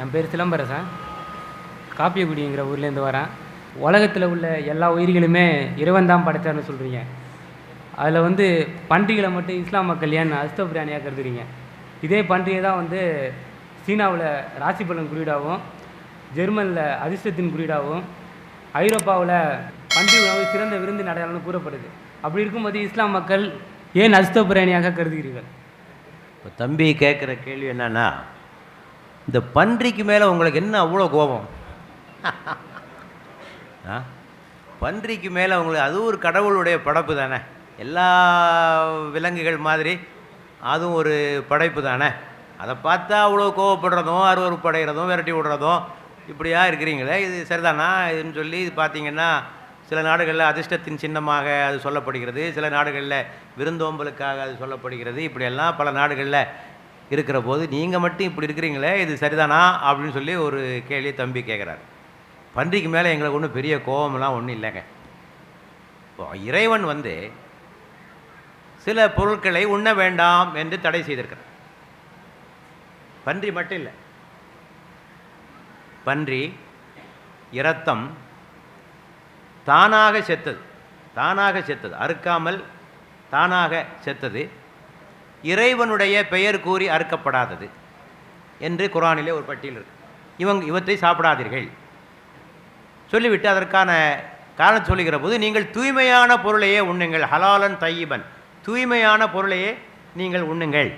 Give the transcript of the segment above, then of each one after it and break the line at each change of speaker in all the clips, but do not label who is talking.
என் பேர் சிலம்பரசன். காப்பியக்குடிங்கிற ஊர்லேருந்து வரேன். உலகத்தில் உள்ள எல்லா உயிர்களுமே இறைவன் தான் படைத்தார்னு சொல்கிறீங்க அதில் வந்து பன்றிகளை மட்டும் இஸ்லாம் மக்கள் ஏன் அஸ்த பிராணியாக கருதுறீங்க. இதே பன்றியை தான் வந்து சீனாவில் ராசிபலன் குறியீடாகவும் ஜெர்மனில் அதிர்ஷ்டத்தின் குறியீடாகவும் ஐரோப்பாவில் பன்றி உணவு சிறந்த விருந்து நடையாளம்னு கூறப்படுது. அப்படி இருக்கும்போது இஸ்லாம் மக்கள் ஏன் அஸ்த பிராணியாக கருதுகிறீர்கள்?
இப்போ தம்பி கேட்குற கேள்வி என்னன்னா இந்த பன்றிக்கு மேலே உங்களுக்கு என்ன அவ்வளோ கோபம்? ஆ? பன்றிக்கு மேலே உங்களுக்கு அது ஒரு கடவுளுடைய படைப்பு தானே? எல்லா விலங்குகள் மாதிரி அதுவும் ஒரு படைப்பு தானே? அதை பார்த்தா அவ்வளோ கோவப்படுறதும் அருவறுப்படைகிறதும் விரட்டி விடுறதும் இப்படியா இருக்கிறீங்களே? இது சரிதானா? இதுன்னு சொல்லி இது பார்த்தீங்கன்னா சில நாடுகளில் அதிர்ஷ்டத்தின் சின்னமாக அது சொல்லப்படுகிறது. சில நாடுகளில் விருந்தோம்பலுக்காக அது சொல்லப்படுகிறது. இப்படியெல்லாம் பல நாடுகளில் இருக்கிற போது நீங்கள் மட்டும் இப்படி இருக்கிறீங்களே இது சரிதானா? அப்படின்னு சொல்லி ஒரு கேள்வி தம்பி கேட்குறாரு பன்றிக்கு மேலே எங்களுக்கு ஒன்றும் பெரிய கோபமெல்லாம் ஒன்றும் இல்லைங்க. இப்போ இறைவன் வந்து சில பொருட்களை உண்ண வேண்டாம் என்று தடை செய்திருக்கிறார். பன்றி மட்டும் இல்லை. பன்றி இரத்தம் தானாக செத்தது. தானாக செத்தது. அறுக்காமல் தானாக செத்தது. இறைவனுடைய பெயர் கூறி அறுக்கப்படாதது என்று குரானிலே ஒரு பட்டியல் இருக்கு. இவங்க இவற்றை சாப்பிடாதீர்கள். சொல்லிவிட்டு அதற்கான காரணம் சொல்லுகிற போது நீங்கள் தூய்மையான பொருளையே உண்ணுங்கள் ஹலாலன் தையீபன். தூய்மையான பொருளையே நீங்கள் உண்ணுங்கள்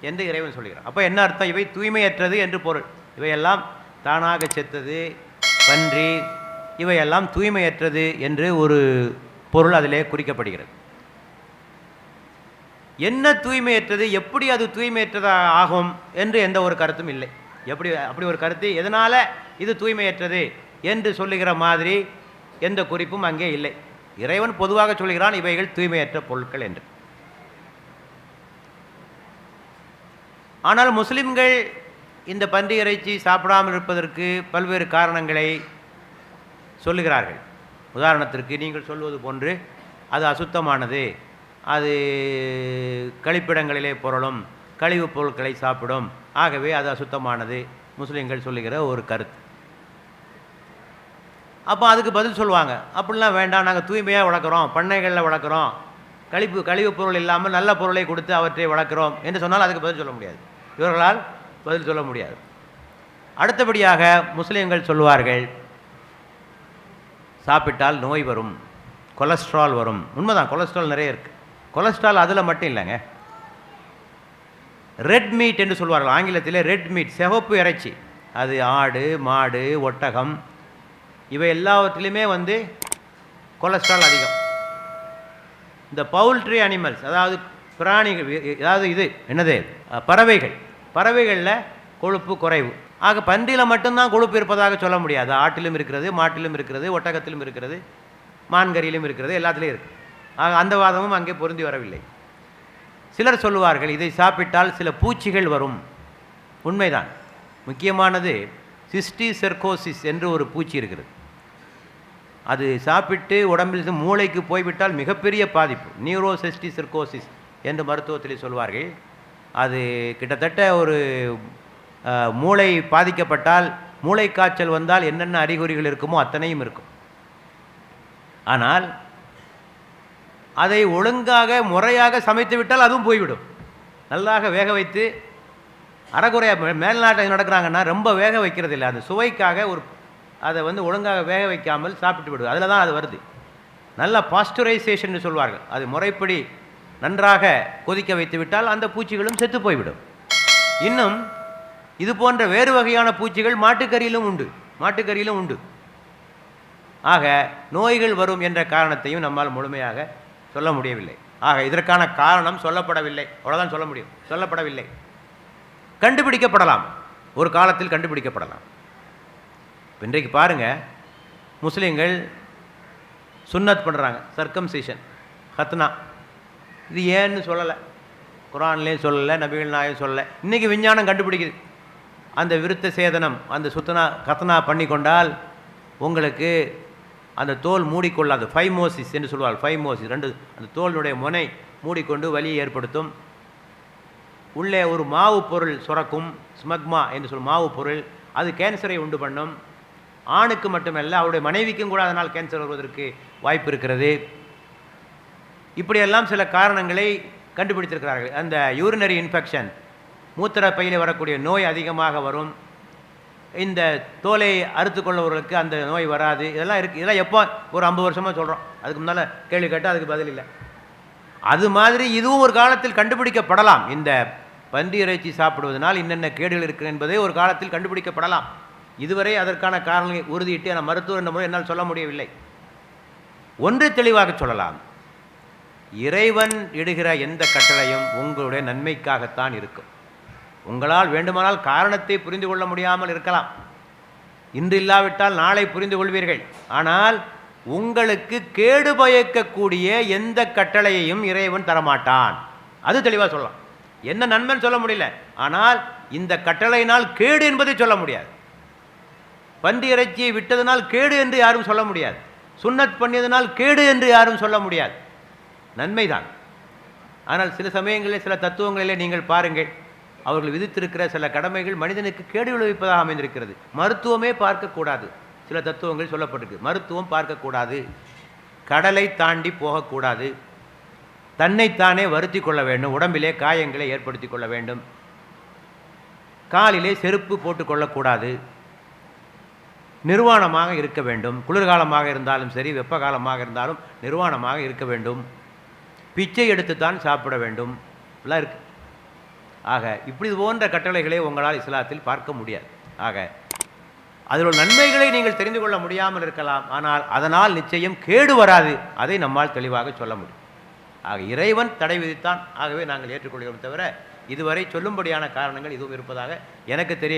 என்று இறைவன் சொல்கிறார் அப்போ என்ன அர்த்தம்? இவை தூய்மையற்றது என்று பொருள். இவையெல்லாம் தானாக செத்தது பன்றி இவையெல்லாம் தூய்மையற்றது என்று ஒரு பொருள் அதிலே குறிக்கப்படுகிறது. என்ன தூய்மையற்றது எப்படி அது தூய்மையற்றதாக ஆகும் என்று எந்த ஒரு கருத்தும் இல்லை. எப்படி அப்படி ஒரு கருத்து எதனால் இது தூய்மையற்றது என்று சொல்லுகிற மாதிரி எந்த குறிப்பும் அங்கே இல்லை. இறைவன் பொதுவாக சொல்கிறான் இவைகள் தூய்மையற்ற பொருட்கள் என்று. ஆனால் முஸ்லிம்கள் இந்த பன்றி இறைச்சி சாப்பிடாமல் இருப்பதற்கு பல்வேறு காரணங்களை சொல்லுகிறார்கள். உதாரணத்திற்கு நீங்கள் சொல்வது போன்று அது அசுத்தமானது. அது கழிப்பிடங்களிலே பொருளும் கழிவுப் பொருட்களை சாப்பிடும். ஆகவே அது அசுத்தமானது. முஸ்லீம்கள் சொல்லுகிற ஒரு கருத்து. அப்போ அதுக்கு பதில் சொல்லுவாங்க. அப்படிலாம் வேண்டாம். நாங்கள் தூய்மையாக வளர்க்குறோம். பண்ணைகளில் வளர்க்குறோம். கழிப்பு கழிவுப் பொருள் இல்லாமல் நல்ல பொருளை கொடுத்து அவற்றை வளர்க்குறோம். என்று சொன்னால் அதுக்கு பதில் சொல்ல முடியாது. இவர்களால் பதில் சொல்ல முடியாது. அடுத்தபடியாக முஸ்லீம்கள் சொல்லுவார்கள் சாப்பிட்டால் நோய் வரும். கொலஸ்ட்ரால் வரும். உண்மைதான். கொலஸ்ட்ரால் நிறைய இருக்குது கொலஸ்ட்ரால் அதில் மட்டும் இல்லைங்க. ரெட் மீட் என்று சொல்வார்கள். ஆங்கிலத்தில் ரெட் மீட் சிவப்பு இறைச்சி. அது ஆடு மாடு ஒட்டகம். இவை எல்லாவற்றிலுமே வந்து கொலஸ்ட்ரால் அதிகம். இந்த பவுல்ட்ரி அனிமல்ஸ் அதாவது பிராணிகள் அதாவது இது என்னது? பறவைகள். பறவைகளில் கொழுப்பு குறைவு. ஆக பன்றியில் மட்டும்தான் கொழுப்பு இருப்பதாக சொல்ல முடியாது. ஆட்டிலும் இருக்கிறது மாட்டிலும் இருக்கிறது ஒட்டகத்திலும் இருக்கிறது மான்கறியிலும் இருக்கிறது எல்லாத்துலேயும் இருக்குது அந்த வாதமும் அங்கே பொருந்தி வரவில்லை. சிலர் சொல்லுவார்கள் இதை சாப்பிட்டால் சில பூச்சிகள் வரும். உண்மைதான். முக்கியமானது சிஸ்டி செர்கோசிஸ் என்று ஒரு பூச்சி இருக்கிறது. அது சாப்பிட்டு உடம்பில் மூளைக்கு போய்விட்டால் மிகப்பெரிய பாதிப்பு. நியூரோசிஸ்டி செர்கோசிஸ் என்று மருத்துவத்தில் சொல்வார்கள். அது கிட்டத்தட்ட ஒரு மூளை பாதிக்கப்பட்டால் மூளை காய்ச்சல் வந்தால் என்னென்ன அறிகுறிகள் இருக்குமோ அத்தனையும் இருக்கும். ஆனால் அதை ஒழுங்காக முறையாக சமைத்து விட்டால் அதுவும் போய்விடும். நல்லாக வேக வைத்து அறகுறையாக மேல்நாட்டில் நடக்கிறாங்கன்னா ரொம்ப வேக வைக்கிறது இல்லை அந்த சுவைக்காக ஒரு அதை வந்து ஒழுங்காக வேக வைக்காமல் சாப்பிட்டு விடுவது அதில் தான் அது வருது. நல்ல பாஸ்டுரைசேஷன் சொல்வார்கள். அது முறைப்படி நன்றாக கொதிக்க வைத்து விட்டால் அந்த பூச்சிகளும் செத்து போய்விடும். இன்னும் இது போன்ற வேறு வகையான பூச்சிகள் மாட்டுக்கறியிலும் உண்டு. மாட்டுக்கறியிலும் உண்டு. ஆக நோய்கள் வரும் என்ற காரணத்தையும் நம்மால் முழுமையாக சொல்ல முடியவில்லை. ஆக இதற்கான காரணம் சொல்லப்படவில்லை. அவ்வளோதான் சொல்ல முடியும். சொல்லப்படவில்லை. கண்டுபிடிக்கப்படலாம். ஒரு காலத்தில் கண்டுபிடிக்கப்படலாம். இன்றைக்கு பாருங்கள் முஸ்லீம்கள் சுன்னத் பண்ணுறாங்க சர்க்கம்சேஷன் ஹத்னா இது ஏன்னு சொல்லலை. குரான்லேயும் சொல்லலை நபிகள் நாயும் சொல்லலை. இன்றைக்கி விஞ்ஞானம் கண்டுபிடிக்குது. அந்த விருத்த சேதனம் அந்த சுத்தனா கத்தனா பண்ணி கொண்டால் உங்களுக்கு அந்த தோல் மூடிக்கொள்ளாது ஃபைமோசிஸ் என்று சொல்வார் ஃபைமோசிஸ் ரெண்டு அந்த தோலினுடைய முனை மூடிக்கொண்டு வலியை ஏற்படுத்தும். உள்ளே ஒரு மாவு பொருள் சுரக்கும் ஸ்மக்மா என்று சொல்லும் மாவு பொருள் அது கேன்சரை உண்டு பண்ணும். ஆணுக்கு மட்டுமல்ல அவருடைய மனைவிக்கும் கூட அதனால் கேன்சர் வருவதற்கு வாய்ப்பு இருக்கிறது. இப்படியெல்லாம் சில காரணங்களை கண்டுபிடித்திருக்கிறார்கள். அந்த யூரினரி இன்ஃபெக்ஷன் மூத்திர பையில் வரக்கூடிய நோய் அதிகமாக வரும். இந்த தோலை அறுத்து கொள்ளவர்களுக்கு அந்த நோய் வராது. இதெல்லாம் இருக்குது இதெல்லாம் எப்போ? ஒரு ஐம்பது வருஷமாக சொல்கிறோம் அதுக்கு முன்னால் கேள்வி கேட்டால் அதுக்கு பதில் இல்லை. அது மாதிரி இதுவும் ஒரு காலத்தில் கண்டுபிடிக்கப்படலாம். இந்த பன்றி இறைச்சி சாப்பிடுவதனால் என்னென்ன கேடுகள் இருக்குது என்பதே ஒரு காலத்தில் கண்டுபிடிக்கப்படலாம். இதுவரை அதற்கான காரணங்களை உறுதியிட்டு என மருத்துவர் என்ற முறை என்னால் சொல்ல முடியவில்லை. ஒன்று தெளிவாக சொல்லலாம். இறைவன் இடுகிற எந்த கட்டளையும் உங்களுடைய நன்மைக்காகத்தான் இருக்கும். உங்களால் வேண்டுமானால் காரணத்தை புரிந்து கொள்ள முடியாமல் இருக்கலாம். இன்று இல்லாவிட்டால் நாளை புரிந்து கொள்வீர்கள். ஆனால் உங்களுக்கு கேடு பயக்கக்கூடிய எந்த கட்டளையையும் இறைவன் தரமாட்டான். அது தெளிவாக சொல்லலாம். என்ன நன்மைன்னு சொல்ல முடியல. ஆனால் இந்த கட்டளையினால் கேடு என்பதை சொல்ல முடியாது. பந்தி இறைச்சியை விட்டதனால் கேடு என்று யாரும் சொல்ல முடியாது. சுண்ணத் பண்ணியதனால் கேடு என்று யாரும் சொல்ல முடியாது. நன்மைதான். ஆனால் சில சமயங்களில் சில தத்துவங்களிலே நீங்கள் பாருங்கள். அவர்கள் விதித்திருக்கிற சில கடமைகள் மனிதனுக்கு கேடு விளைவிப்பதாக அமைந்திருக்கிறது. மருத்துவமே பார்க்கக்கூடாது. சில தத்துவங்கள் சொல்லப்பட்டிருக்கு. மருத்துவம் பார்க்கக்கூடாது. கடலை தாண்டி போகக்கூடாது. தன்னைத்தானே வருத்தி கொள்ள வேண்டும். உடம்பிலே காயங்களை ஏற்படுத்தி கொள்ள வேண்டும். காலிலே செருப்பு போட்டுக்கொள்ளக்கூடாது நிர்வாணமாக இருக்க வேண்டும். குளிர்காலமாக இருந்தாலும் சரி வெப்ப காலமாக இருந்தாலும் நிர்வாணமாக இருக்க வேண்டும். பிச்சை எடுத்துத்தான் சாப்பிட வேண்டும். எல்லாம் இருக்குது ஆக இப்படி போன்ற கட்டளைகளை உங்களால் இஸ்லாத்தில் பார்க்க முடியாது. ஆக அதில் உள்ள நன்மைகளை நீங்கள் தெரிந்து கொள்ள முடியாமல் இருக்கலாம். ஆனால் அதனால் நிச்சயம் கேடு வராது. அதை நம்மால் தெளிவாக சொல்ல முடியும். ஆக இறைவன் தடை விதித்தான். ஆகவே நாங்கள் ஏற்றுக்கொள்கிறோம் தவிர இதுவரை சொல்லும்படியான காரணங்கள் இதுவும் இருப்பதாக எனக்கு தெரிய